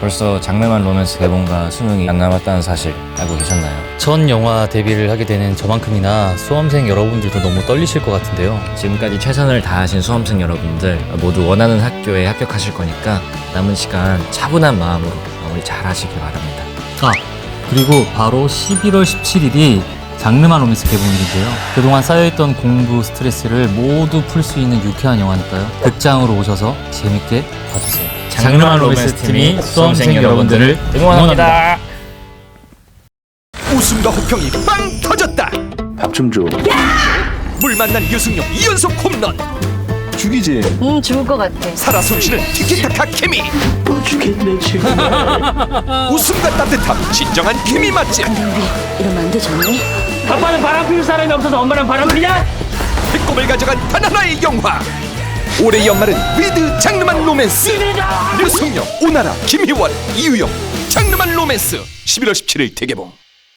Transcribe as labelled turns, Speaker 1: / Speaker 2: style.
Speaker 1: 벌써 장르만 로맨스 개봉과 수능이 안 남았다는 사실 알고 계셨나요?
Speaker 2: 전 영화 데뷔를 하게 되는 저만큼이나 수험생 여러분들도 너무 떨리실 것 같은데요.
Speaker 1: 지금까지 최선을 다하신 수험생 여러분들 모두 원하는 학교에 합격하실 거니까 남은 시간 차분한 마음으로 마무리 잘 하시길 바랍니다.
Speaker 2: 아, 그리고 바로 11월 17일이 장르만 로맨스 개봉일인데요. 그동안 쌓여있던 공부 스트레스를 모두 풀 수 있는 유쾌한 영화니까요. 극장으로 오셔서 재밌게 봐주세요. 장르만 로맨스 팀이 수험생 여러분들을 응원합니다.
Speaker 3: 웃음과 호평이 빵 터졌다.
Speaker 4: 밥 좀 줘.
Speaker 3: 물 만난 유승용 2연속 홈런.
Speaker 4: 죽이지.
Speaker 5: 응 죽을 것 같아.
Speaker 3: 살아 숨쉬는 티키타카 케미.
Speaker 4: 못 죽겠네 지금.
Speaker 3: 웃음과 따뜻함 진정한 케미 맛집.
Speaker 5: 이러면 안 되잖니?
Speaker 6: 아빠는 바람 피울 사람이 없어서 엄마는 바람 피냐?
Speaker 3: 배꼽을 가져간 단 하나의 영화. 올해 연말은 위드 장르만 로맨스. 류승용, 오나라, 김희원, 이유영. 장르만 로맨스. 11월 17일 대개봉.